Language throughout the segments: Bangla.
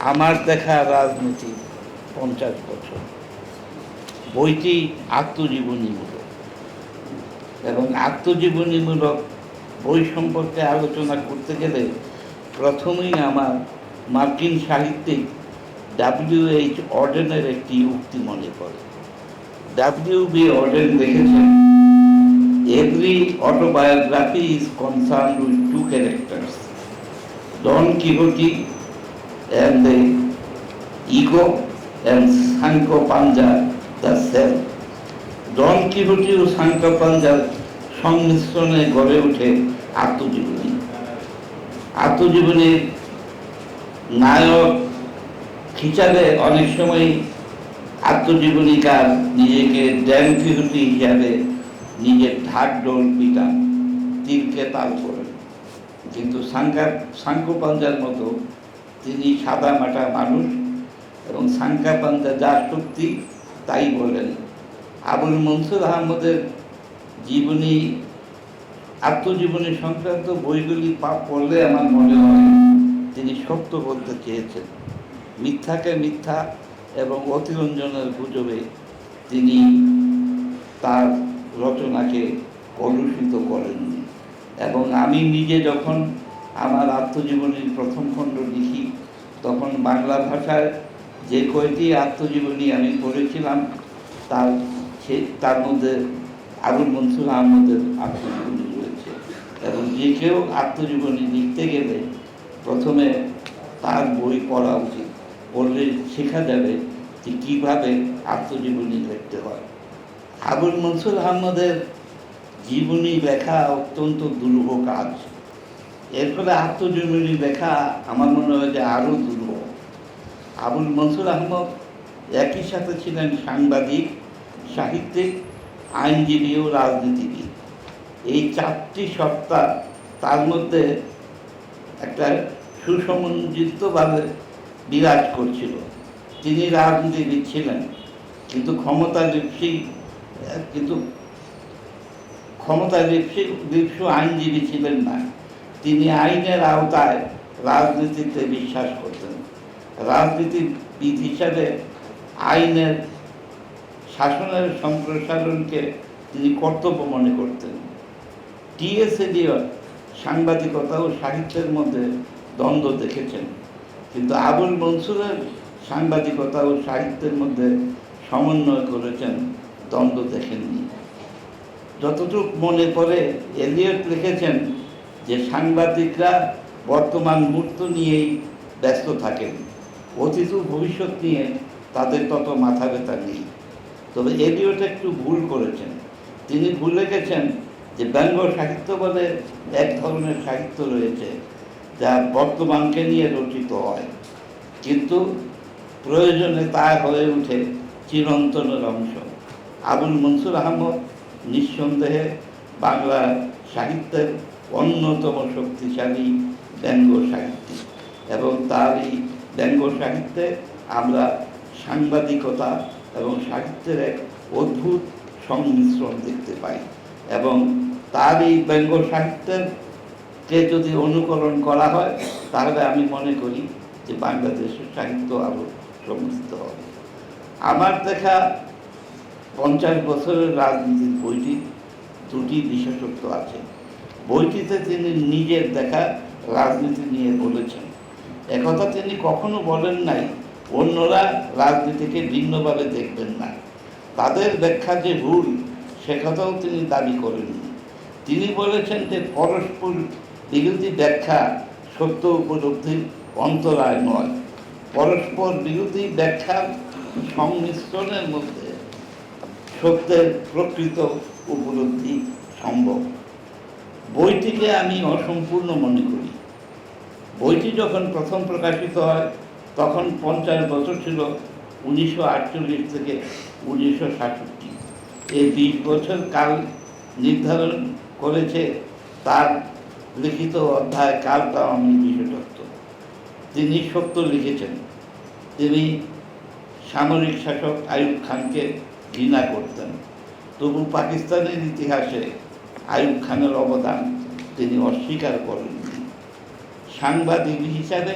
আমার দেখা রাজনীতি পঞ্চাশ বছর। বইটি আত্মজীবনীমূলক। এবং আত্মজীবনীমূলক বই সম্পর্কে আলোচনা করতে গেলে প্রথমেই আমার মার্কিন সাহিত্যিক ডাব্লিউ এইচ অর্ডেনের একটি উক্তি মনে পড়ে। ডাব্লিউ বি অর্ডেন দেখেছেন every autobiography is concern with two characters Don Quixote and the ego and Sanko Panja the self. Don Quixote O Sancho পাঞ্জার সংমিশ্রণে গড়ে ওঠে আত্মজীবনী আত্মজীবনীর নায়ক খিচালে অনেক সময় আত্মজীবনীকার নিজেকে ড্যান কিহোটি হিসাবে নিজের ঢাক ডোল পিটান, তীরকে তাল করেন কিন্তু সাংকা সাংকো পাঞ্জার মতো তিনি সাদা মাটা মানুষ এবং সাংকা পান্তা যা সত্যি তাই বলেন। আবুল মনসুর আহমদের জীবনী, আত্মজীবনী সংক্রান্ত বইগুলি পড়লে আমার মনে হয় তিনি সত্য বলতে চেয়েছেন। মিথ্যাকে মিথ্যা এবং অতিরঞ্জনের গুজবে তিনি তার রচনাকে কলুষিত করেননি। এবং আমি নিজে যখন আমার আত্মজীবনীর প্রথম খণ্ড লিখি তখন বাংলা ভাষায় যে কয়টি আত্মজীবনী আমি পড়েছিলাম, তার সে, তার মধ্যে আবুল মনসুর আহমদের আত্মজীবনী রয়েছে। এবং যে কেউ আত্মজীবনী লিখতে গেলে প্রথমে তার বই পড়া উচিত। পড়লে শেখা যাবে যে কীভাবে আত্মজীবনী লিখতে হয়। আবুল মনসুর আহমদের জীবনী লেখা অত্যন্ত দুরূহ কাজ এরপরে আত্মজীবনী লেখা আমার মনে হয় যে আরও দুর্বল। আবুল মনসুর আহমদ একই সাথে ছিলেন সাংবাদিক, সাহিত্যিক, আইনজীবী ও রাজনীতিবিদ। এই চারটি সত্তা তার মধ্যে একটা সুসমঞ্জিতভাবে বিরাজ করছিল। তিনি রাজনীতিবিদ ছিলেন, কিন্তু ক্ষমতা লিপসি কিন্তু ক্ষমতা লিপসি লিপসু আইনজীবী ছিলেন না। তিনি আইনের আওতায় রাজনীতিতে বিশ্বাস করতেন। রাজনীতিবিদ হিসাবে আইনের শাসনের সম্প্রসারণকে তিনি কর্তব্য মনে করতেন। টিএস এলিয়ট সাংবাদিকতা ও সাহিত্যের মধ্যে দ্বন্দ্ব দেখেছেন। কিন্তু আবুল মনসুরের সাংবাদিকতা ও সাহিত্যের মধ্যে সমন্বয় করেছেন, দ্বন্দ্ব দেখেননি। যতটুক মনে পড়ে এলিয়ট লিখেছেন যে সাংবাদিকরা বর্তমান মুহূর্ত নিয়েই ব্যস্ত থাকেন, অতীত ভবিষ্যৎ নিয়ে তাদের তত মাথা ব্যথা নেই। তবে এলিয়ট একটু ভুল করেছেন। তিনি ভুলে গেছেন যে ব্যঙ্গ সাহিত্য বলে এক ধরনের সাহিত্য রয়েছে যা বর্তমানকে নিয়ে রচিত হয়। কিন্তু প্রয়োজনে তা হয়ে ওঠে চিরন্তনের অংশ। আবুল মনসুর আহমদ নিঃসন্দেহে বাংলা সাহিত্যের অন্যতম শক্তিশালী ব্যঙ্গ সাহিত্যিক। এবং তার এই ব্যঙ্গ সাহিত্যে আমরা সাংবাদিকতা এবং সাহিত্যের এক অদ্ভুত সংমিশ্রণ দেখতে পাই। এবং তার এই ব্যঙ্গ কে যদি অনুকরণ করা হয়, তাহলে আমি মনে করি যে বাংলাদেশের সাহিত্য আরও সমৃদ্ধ হবে। আমার দেখা পঞ্চাশ বছরের রাজনীতির বইটি দুটি বিশেষত্ব আছে। বইটিতে তিনি নিজের দেখা রাজনীতি নিয়ে বলেছেন। একথা তিনি কখনো বলেন নাই, অন্যরা রাজনীতিকে ভিন্নভাবে দেখবেন না। তাদের ব্যাখ্যা যে ভুল সে কথাও তিনি দাবি করেননি। তিনি বলেছেন যে পরস্পর বিরোধী ব্যাখ্যা সত্য উপলব্ধির অন্তরায় নয়। পরস্পর বিরোধী ব্যাখ্যার সংমিশ্রণের মধ্যে সত্যের প্রকৃত উপলব্ধি সম্ভব। বইটিকে আমি অসম্পূর্ণ মনে করি। বইটি যখন প্রথম প্রকাশিত হয়, তখন পঞ্চাশ বছর ছিল, উনিশশো আটচল্লিশ থেকে উনিশশো সাতষট্টি। এই বিশ বছর কাল নির্ধারণ করেছে তার লিখিত অধ্যায় কাল আমি বিশেষত্ব। তিনি সত্য লিখেছেন। তিনি সামরিক শাসক আইয়ুব খানকে ঘৃণা করতেন। তবু পাকিস্তানের ইতিহাসে আইয়ুব খানের অবদান তিনি অস্বীকার করেননি সাংবাদিক হিসাবে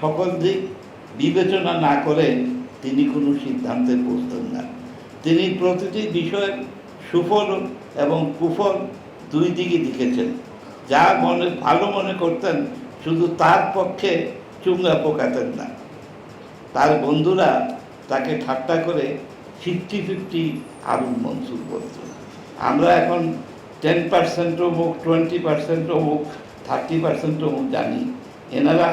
সকল দিক বিবেচনা না করে তিনি কোনো সিদ্ধান্তে পৌঁছতেন না। তিনি প্রতিটি বিষয়ের সুফল এবং কুফল দুই দিকে দেখেছেন। যা মনে, ভালো মনে করতেন, শুধু তার পক্ষে চুঙ্গা পোকাতেন না। তার বন্ধুরা তাকে ঠাট্টা করে ফিফটি ফিফটি আবুল মনসুর বলত আমরা এখন টেন পার্সেন্ট অমুক টোয়েন্টি পার্সেন্ট অমুক থার্টি পার্সেন্ট অমুক জানি। এনারা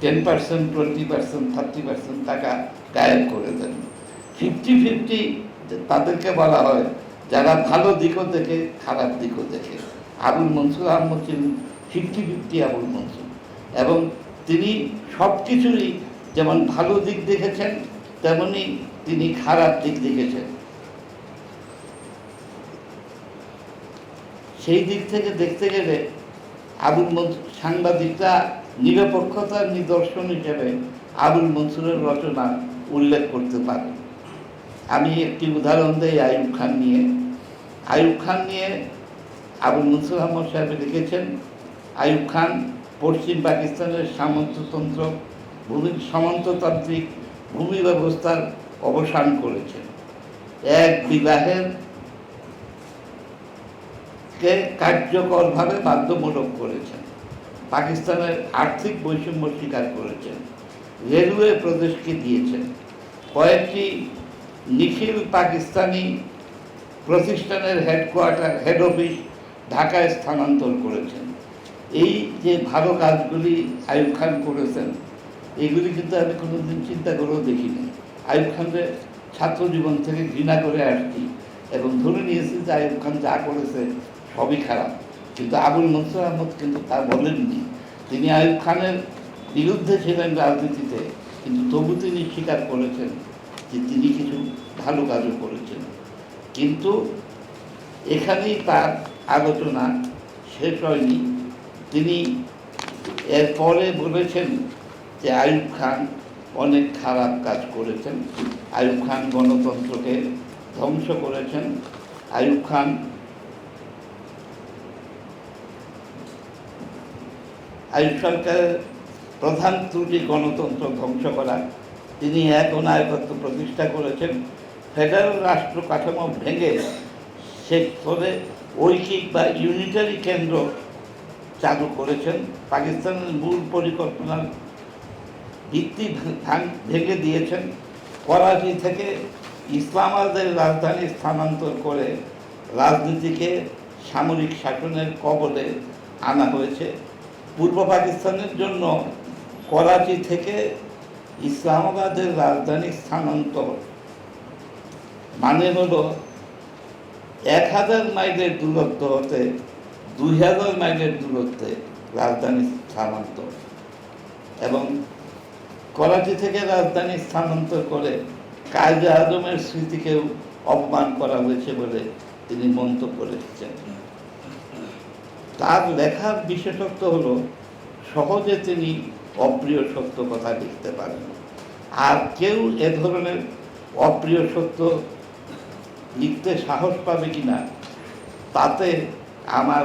ten percent twenty percent thirty percent টাকা গায়েব করে দেন। ফিফটি ফিফটি তাদেরকে বলা হয়, যারা ভালো দিকও দেখে, খারাপ দিকও দেখে। আবুল মনসুর আহমদ ছিলেন ফিফটি ফিফটি আবুল মনসুর। এবং তিনি সব কিছুরই যেমন ভালো দিক দেখেছেন, তেমনি তিনি খারাপ দিক দেখেছেন। সেই দিক থেকে দেখতে গেলে আবুল সাংবাদিকরা নিরপেক্ষতার নিদর্শন হিসেবে আবুল মনসুরের রচনা উল্লেখ করতে পারে। আমি একটি উদাহরণ দেই আয়ুব খান নিয়ে। আয়ুব খান নিয়ে আবুল মনসুর আহমদ সাহেব লিখেছেন আয়ুব খান পশ্চিম পাকিস্তানের সামন্ততন্ত্র, ভূমি সামন্ততান্ত্রিক ভূমি ব্যবস্থার অবসান করেছেন। এক বিবাহের কে কার্যকরভাবে বাধ্যমূলক করেছেন। পাকিস্তানের আর্থিক বৈষম্য স্বীকার করেছেন। রেলওয়ে প্রদেশকে দিয়েছেন। কয়েকটি নিখিল পাকিস্তানি প্রতিষ্ঠানের হেডকোয়ার্টার, হেড অফিস ঢাকায় স্থানান্তর করেছেন। এই যে ভালো কাজগুলি আয়ুব খান করেছেন, এগুলি কিন্তু আমি কোনোদিন চিন্তা করেও দেখিনি। আয়ুব খানকে ছাত্র জীবন থেকে ঘৃণা করে আসছি এবং ধরে নিয়েছি যে আয়ুব খান যা করেছে সবই খারাপ। কিন্তু আবুল মনসুর আহমদ কিন্তু তা বলেননি। তিনি আয়ুব খানের বিরুদ্ধে ছিলেন রাজনীতিতে, কিন্তু তবু তিনি স্বীকার করেছেন যে তিনি কিছু ভালো কাজও করেছেন। কিন্তু এখানেই তার আলোচনা শেষ হয়নি। তিনি এরপরে বলেছেন যে আয়ুব খান অনেক খারাপ কাজ করেছেন। আয়ুব খান গণতন্ত্রকে ধ্বংস করেছেন। আয়ুব খান আয়ুব সরকারের প্রধান ত্রুটি গণতন্ত্র ধ্বংস করা। তিনি এক অনায়কত্ব প্রতিষ্ঠা করেছেন। ফেডারেল রাষ্ট্র কাঠামো ভেঙে করে ঐকিক বা ইউনিটারি কেন্দ্র চালু করেছেন। পাকিস্তানের মূল পরিকল্পনার ভিত্তি ভেঙে দিয়েছেন। করাচি থেকে ইসলামাবাদের রাজধানী স্থানান্তর করে রাজনীতিকে সামরিক শাসনের কবলে আনা হয়েছে। পূর্ব পাকিস্তানের জন্য করাচি থেকে ইসলামাবাদের রাজধানী স্থানান্তর। মানে হলো, এক হাজার মাইলের দূরত্ব হতে দুই হাজার মাইলের দূরত্বে রাজধানী স্থানান্তর এবং করাচি থেকে রাজধানী স্থানান্তর করে কায়দে আজমের স্মৃতিকেও অপমান করা হয়েছে বলে তিনি মন্তব্য রেখেছেন। তার লেখার বিশেষত্ব হলো, সহজে তিনি অপ্রিয় সত্য কথা লিখতে পারেন। আর কেউ এ ধরনের অপ্রিয় সত্য লিখতে সাহস পাবে কি না, তাতে আমার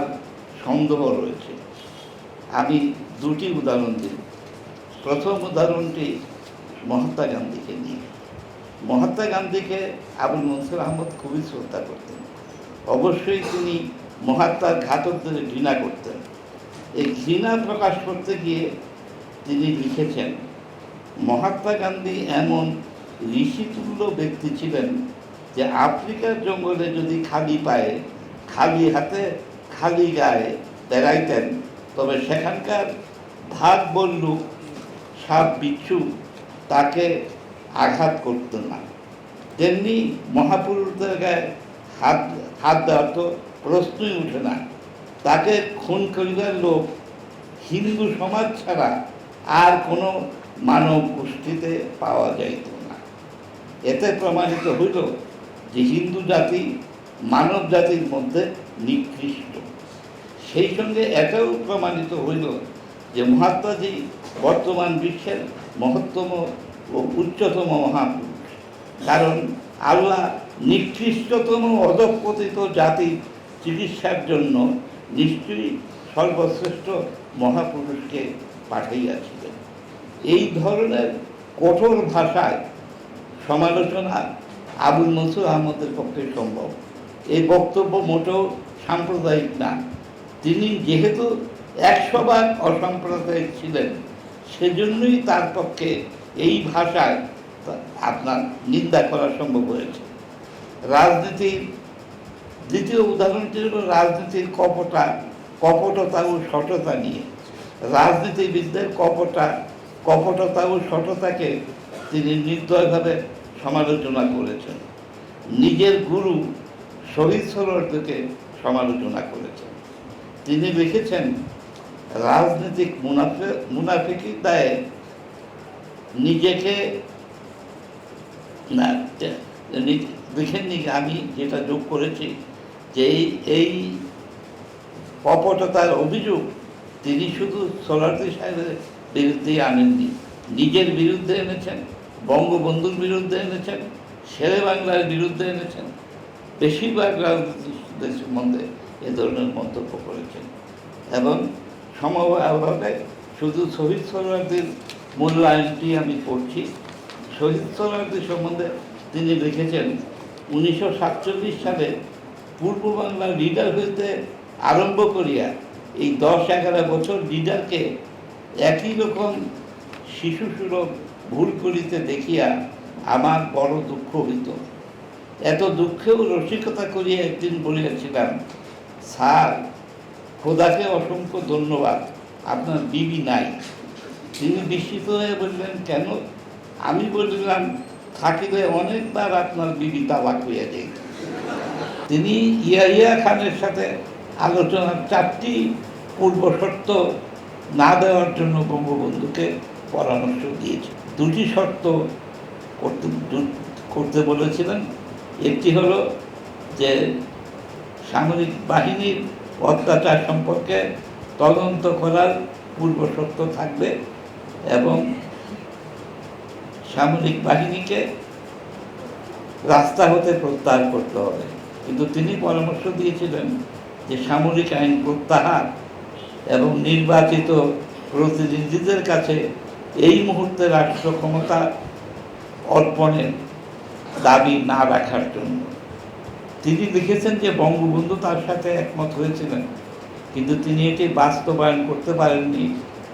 সন্দেহ রয়েছে। আমি দুটি উদাহরণ দিই। প্রথম উদাহরণটি মহাত্মা গান্ধীকে নিয়ে। মহাত্মা গান্ধীকে আবুল মনসুর আহমদ খুবই শ্রদ্ধা করতেন। অবশ্যই তিনি মহাত্মার ঘাতকদের ঘৃণা করতেন, এই ঘৃণা প্রকাশ করতে গিয়ে তিনি লিখেছেন, মহাত্মা গান্ধী এমন ঋষিতুল্য ব্যক্তি ছিলেন যে আফ্রিকার জঙ্গলে যদি খালি পায়ে, খালি হাতে, খালি গায়ে বেড়াইতেন, তবে সেখানকার ভাগ বল্লুক, সাপ বিচ্ছু তাকে আঘাত করত না। তেমনি মহাপুরুষদের গায়ে হাত হাত দেওয়ার তো প্রশ্নই উঠে না। তাকে খুন করিবার লোক হিন্দু সমাজ ছাড়া আর কোনো মানব গোষ্ঠীতে পাওয়া যাইত না। এতে প্রমাণিত হইল যে হিন্দু জাতি মানব জাতির মধ্যে নিকৃষ্ট। সেই সঙ্গে এটাও প্রমাণিত হইল যে মহাত্মাজি বর্তমান বিশ্বের মহত্তম ও উচ্চতম মহাপুরুষ। কারণ আল্লাহ নিকৃষ্টতম অধপতিত জাতির চিকিৎসার জন্য নিশ্চয়ই সর্বশ্রেষ্ঠ মহাপুরুষকে পাঠাইয়াছিলেন। এই ধরনের কঠোর ভাষায় সমালোচনা আবুল মনসুর আহমদের পক্ষে সম্ভব। এই বক্তব্য মোটেও সাম্প্রদায়িক না। তিনি যেহেতু একশো ভাগ অসাম্প্রদায়িক ছিলেন, সেজন্যই তার পক্ষে এই ভাষায় আপনার নিন্দা করা সম্ভব হয়েছে। রাজনীতির দ্বিতীয় উদাহরণটি হল রাজনীতির কপটা, কপটতা ও সততা নিয়ে। রাজনীতিবিদদের কপটা, কপটতা ও সততাকে তিনি নির্দয়ভাবে সমালোচনা করেছেন। নিজের গুরু শহীদ সরোয়ারদেরকে সমালোচনা করেছেন। তিনি লিখেছেন, রাজনৈতিক মুনাফে মুনাফিকির দায়ে নিজেকে না, লিখেননি, আমি যেটা যোগ করেছি যে এই এই কপটতার অভিযোগ তিনি শুধু সোলারদি সাহেবের বিরুদ্ধে আনেননি, নিজের বিরুদ্ধে এনেছেন, বঙ্গবন্ধুর বিরুদ্ধে এনেছেন, শেরে বাংলার বিরুদ্ধে এনেছেন, বেশিরভাগ রাজনীতিদের সম্বন্ধে এ ধরনের মন্তব্য করেছেন এবং সমভাবে শুধু শহীদ সোহরাওয়ার্দীর মূল্যায়নটি আমি পড়ছি, শহীদ সোহরাওয়ার্দী সম্বন্ধে তিনি লিখেছেন, উনিশশো সাতচল্লিশ সালে পূর্ব বাংলার লিডার হইতে আরম্ভ করিয়া এই দশ এগারো বছর লিডারকে একই রকম শিশু সুলভ ভুল করিতে দেখিয়া আমার বড় দুঃখ হইত। এত দুঃখেও রসিকতা করিয়া একদিন বলিয়াছিলাম, স্যার, খোদাকে অসংখ্য ধন্যবাদ, আপনার বিবি নাই। তিনি বিস্মিত হয়ে বললেন, কেন? আমি বললাম, থাকিলে অনেকবার আপনার বিবি তাবাক হইয়া যাই তিনি ইয়াহিয়া খানের সাথে আলোচনার চারটি পূর্বশর্ত না দেওয়ার জন্য বঙ্গবন্ধুকে পরামর্শ দিয়েছে। দুটি শর্ত করতে করতে বলেছিলেন। একটি হলো যে সামরিক বাহিনীর অত্যাচার সম্পর্কে তদন্ত করার পূর্বশর্ত থাকবে এবং সামরিক বাহিনীকে রাস্তা হতে প্রত্যাহার করতে হবে। কিন্তু তিনি পরামর্শ দিয়েছিলেন যে সামরিক আইন প্রত্যাহার এবং নির্বাচিত প্রতিনিধিদের কাছে এই মুহূর্তে রাষ্ট্র ক্ষমতা অর্পণের দাবি না রাখার জন্য। তিনি লিখেছেন যে বঙ্গবন্ধু তার সাথে একমত হয়েছিলেন, কিন্তু তিনি এটি বাস্তবায়ন করতে পারেননি,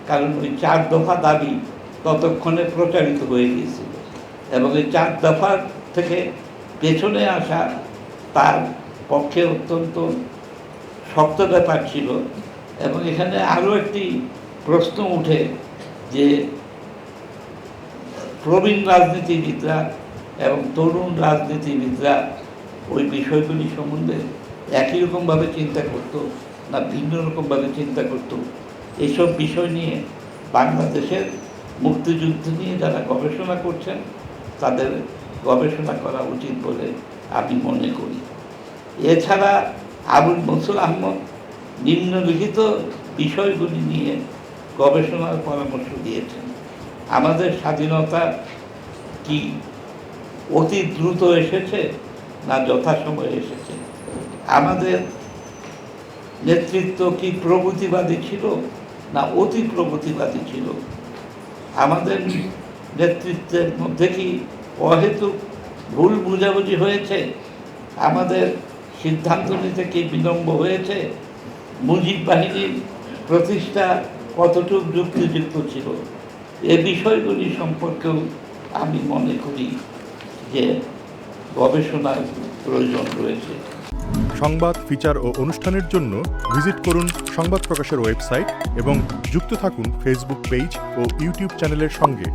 কারণ ওই চার দফা দাবি ততক্ষণে প্রচারিত হয়ে গিয়েছিল এবং এই চার দফার থেকে পেছনে আসা তার পক্ষে অত্যন্ত শক্ত ব্যাপার ছিল এবং এখানে আরও একটি প্রশ্ন উঠে যে প্রবীণ রাজনীতিবিদরা এবং তরুণ রাজনীতিবিদরা ওই বিষয়গুলি সম্বন্ধে একই রকমভাবে চিন্তা করতো না ভিন্ন রকমভাবে চিন্তা করতো। এইসব বিষয় নিয়ে বাংলাদেশের মুক্তিযুদ্ধ নিয়ে যারা গবেষণা করছেন, তাদের গবেষণা করা উচিত বলে আমি মনে করি। এছাড়া আবুল মনসুর আহমদ নিম্নলিখিত বিষয়গুলি নিয়ে গবেষণার পরামর্শ দিয়েছেন। আমাদের স্বাধীনতা কি অতি দ্রুত এসেছে না যথাসময়ে এসেছে? আমাদের নেতৃত্ব কি প্রগতিবাদী ছিল না অতি প্রগতিবাদী ছিল? আমাদের নেতৃত্বের মধ্যে কি অহেতুক ভুল বুঝাবুঝি হয়েছে? আমাদের সিদ্ধান্ত নিতে কি বিলম্ব হয়েছে? মুজিব বাহিনীর প্রতিষ্ঠা কতটুকু যুক্তিযুক্ত ছিল? এ বিষয়গুলি সম্পর্কেও আমি মনে করি যে গবেষণার প্রয়োজন রয়েছে। সংবাদ, ফিচার ও অনুষ্ঠানের জন্য ভিজিট করুন সংবাদ প্রকাশের ওয়েবসাইট এবং যুক্ত থাকুন ফেসবুক পেজ ও ইউটিউব চ্যানেলের সঙ্গে।